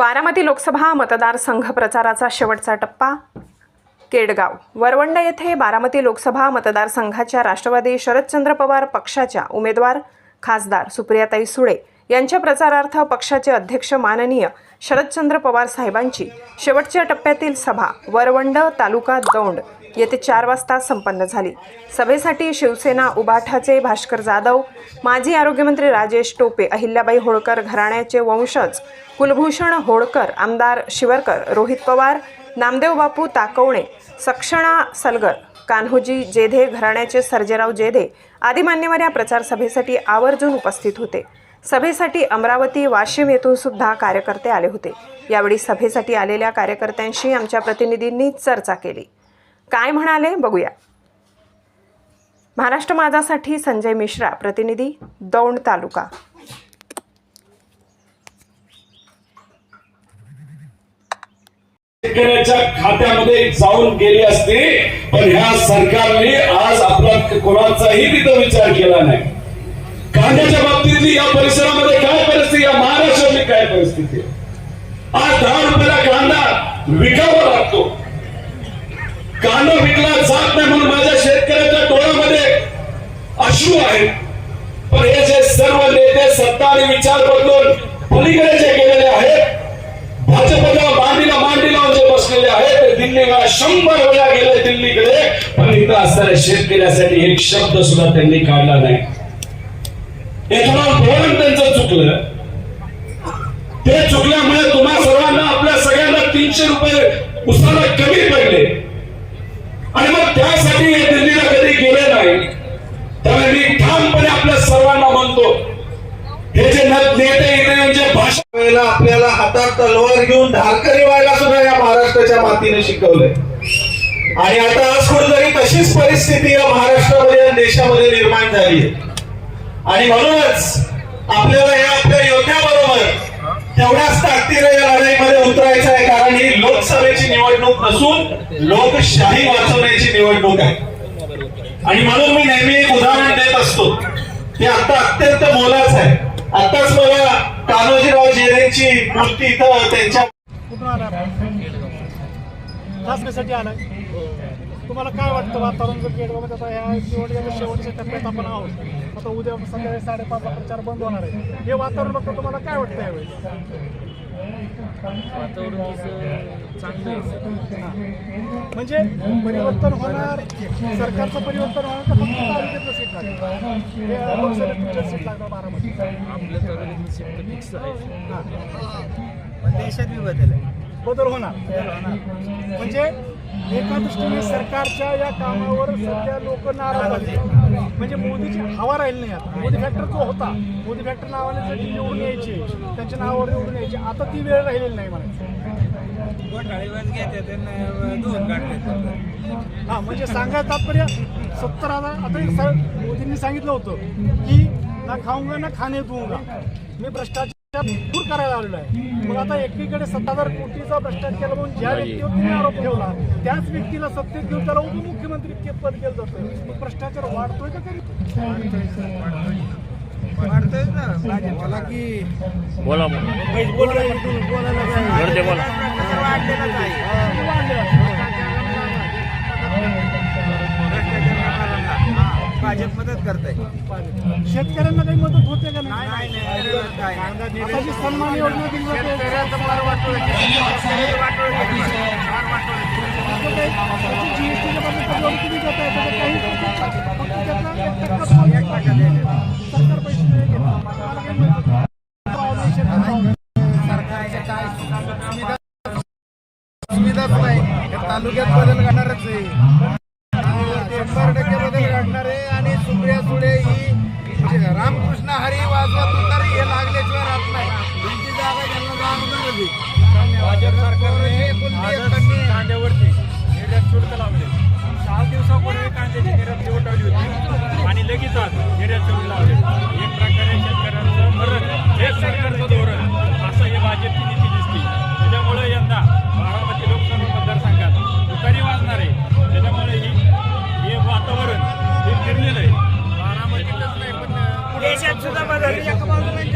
बारामती लोकसभा मतदारसंघ प्रचाराचा शेवटचा टप्पा. केडगाव वरवंड येथे बारामती लोकसभा मतदारसंघाच्या राष्ट्रवादी शरदचंद्र पवार पक्षाच्या उमेदवार खासदार सुप्रियाताई सुळे यांच्या प्रचारार्थ पक्षाचे अध्यक्ष माननीय शरदचंद्र पवार साहेबांची शेवटच्या टप्प्यातील सभा वरवंड तालुका दौंड येथे चार वाजता संपन्न झाली. सभेसाठी शिवसेना उबाठाचे भास्कर जाधव माजी आरोग्यमंत्री राजेश टोपे अहिल्याबाई होळकर घराण्याचे वंशज कुलभूषण होळकर आमदार शिवरकर रोहित पवार नामदेव बापू ताकवणे सक्षणा सलगर कान्होजी जेधे घराण्याचे सर्जेराव जेधे आदी मान्यवर या प्रचार सभेसाठी आवर्जून उपस्थित होते. सभेसाठी अमरावती वाशिम येथून सुद्धा कार्यकर्ते आले होते. यावेळी सभेसाठी आलेल्या कार्यकर्त्यांशी आमच्या प्रतिनिधींनी चर्चा केली. काय म्हणाले? बघूया. महाराष्ट्र माझासाठी संजय मिश्रा प्रतिनिधी दौंड तालुका. शेतकऱ्याच्या खात्यामध्ये जाऊन गेली असते पण ह्या सरकारने आज आपला कोणाचाही तिथं विचार केला नाही. कांद्याच्या बाबतीतली या परिसरामध्ये काय परिस्थिती या महाराष्ट्रातली काय परिस्थिती आज दहा रुपयाला कांदा विकावा लागतो. कांदा विकला जात नाही म्हणून माझ्या शेतकऱ्याच्या डोळ्यामध्ये अश्रू आहेत. पण हे जे सर्व नेते सत्ता आणि विचार बदलून पलीकडे जे गेलेले आहेत भाजपच्या मांडीला मांडी लावून जे बसलेले आहेत ते दिल्लीला शंभर वेळा गेले दिल्लीकडे पण इथं असणाऱ्या शेतकऱ्यासाठी एक शब्द सुद्धा त्यांनी काढला नाही. एथेनॉल धोरण त्यांचं चुकलं. ते चुकल्यामुळे तुम्हा सर्वांना आपल्या सगळ्यांना तीनशे रुपये उसाला कमी पडले. आणि मग त्यासाठी हे दिल्लीला कधी गेले नाही. त्यामुळे मी ठामपणे आपल्या सर्वांना म्हणतो हे जे नेते त्यांना आपल्याला हातात तलवार घेऊन धारकरी व्हायला सुद्धा या महाराष्ट्राच्या मातीने शिकवलंय. आणि आता आज कुठेतरी तशीच परिस्थिती या महाराष्ट्रामध्ये देशामध्ये निर्माण झाली आहे. आणि म्हणूनच आपल्याला या आपल्या योद्ध्याबरोबर तेवढ्याच ताकदीने या लढाईमध्ये उतरायचं आहे कारण ही लोकसभेची निवडणूक नसून लोकशाही वाचवण्याची निवडणूक आहे. आणि म्हणून मी नेहमी एक उदाहरण देत असतो. ते आता अत्यंत मोलाच आहे. आताच मला तानाजीराव जेरेंची मूर्ती इथं त्यांच्या कुठून आला? खास कशासाठी आलाय तुम्हाला काय वाटतं वातावरण जर गेट केडगावमध्ये आता ह्या निवडणुकीच्या शेवटच्या टप्प्यात आपण आहोत. आता उद्या संध्याकाळी साडेपाचला प्रचार बंद होणार आहे. हे वातावरण बघता तुम्हाला काय वाटतं यावेळी? वातावरण चांगलं आहे? म्हणजे परिवर्तन होणार सरकारचं परिवर्तन होणार तर फक्त तालुक्यातलं सीट लागणार लोकसभेत कुठलं सीट लागणार बारामती. आपल्या तालुक्यातलं शिफ्ट फिक्स आहे. देशात बदल बदल होणार. म्हणजे एका दृष्टीने सरकारच्या या कामावर सध्या लोक नाराज झाले म्हणजे मोदीची हवा राहिली नाही आता. मोदी फॅक्टर जो होता मोदी फॅक्टर नावाने जरी निवडून यायची त्यांच्या नावावर निवडून यायची आता ती वेळ राहिलेली नाही म्हणायचं. हा म्हणजे सांगायचं तात्पर्य सत्तर हजार आता एक सर मोदींनी सांगितलं होतं की ना खाऊंगा ना खाणे दूंगा. मी भ्रष्टाचार दूर करायला आलेलो आहे. मग आता एकीकडे सत्ता हजार कोटीचा भ्रष्टाचार केला म्हणून ज्या व्यक्तीवर तुम्ही आरोप ठेवला त्याच व्यक्तीला सत्तेत घेऊन त्याला उपमुख्यमंत्री इतके पद केलं जातं मग भ्रष्टाचार वाढतोय का तरी? वाढतोय ना. की बोला बोला बोला मदत करताय? शेतकऱ्यांना काही मदत होते का नाही? आता जी सन्मान योजना दिली जाते. जीएसटीच्या बाबतीत कधी किती देत आहे त्याच्यात काही फक्त त्यातला एक टक्का तुम्हाला एक टक्का द्यायचा. सरकार पैसे नाही घेत. मला काही मदत नाही. पावलं, शेतकऱ्यांना सुविधाच नाही. तालुक्यात बदल घडणारच आहे. रामकृष्ण हरी वाजवा तुतारी हे लागल्याशिवाय राहत नाही. त्यांची जागा त्यांना जाणून भाजप सरकारने कांद्यावरती निर्यात शुल्क लावले. सहा दिवसापूर्वी कांद्याची निर्यात उठवली होती. आणि लगेच आज निर्यात शुल्क लावले. एक प्रकारे शेतकऱ्यांचं मरण हे सरकारचं come on, come on.